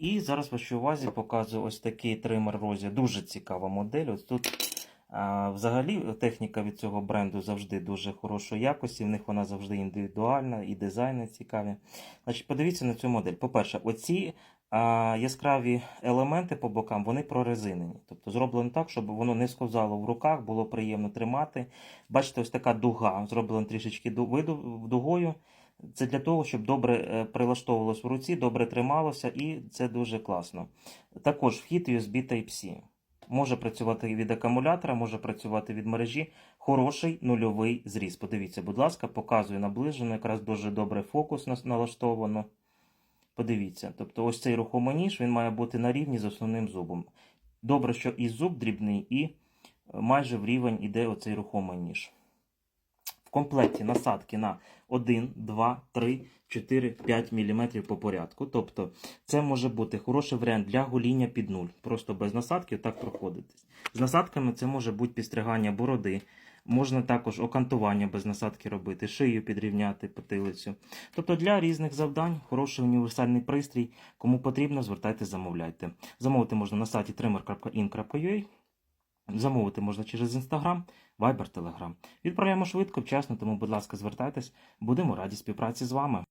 І зараз вашій увазі показую ось такий тример Розі. Дуже цікава модель. Ось тут а, взагалі техніка від цього бренду завжди дуже хорошої якості. В них вона завжди індивідуальна і дизайни цікаві. Значить, подивіться на цю модель. По-перше, оці а, яскраві елементи по бокам вони прорезинені. Тобто зроблено так, щоб воно не сковзало в руках, було приємно тримати. Бачите, ось така дуга, зроблена трішечки виду- дугою. Це для того, щоб добре е, прилаштовувалось в руці, добре трималося, і це дуже класно. Також вхід USB Type-C. Може працювати від акумулятора, може працювати від мережі. Хороший нульовий зріз. Подивіться, будь ласка, показую наближено, якраз дуже добре фокус налаштовано. Подивіться, тобто ось цей рухомий ніж він має бути на рівні з основним зубом. Добре, що і зуб дрібний, і е, майже в рівень іде оцей рухомий ніж. Комплекті насадки на 1, 2, 3, 4, 5 мм по порядку. Тобто це може бути хороший варіант для гоління під нуль. Просто без насадки так проходитись. З насадками це може бути підстригання бороди. Можна також окантування без насадки робити, шию підрівняти потилицю. Тобто для різних завдань хороший універсальний пристрій. Кому потрібно, звертайте, замовляйте. Замовити можна на сайті trimmer.in.ua. Замовити можна через Instagram, Viber, Telegram. Відправляємо швидко, вчасно, тому, будь ласка, звертайтесь. Будемо раді співпраці з вами.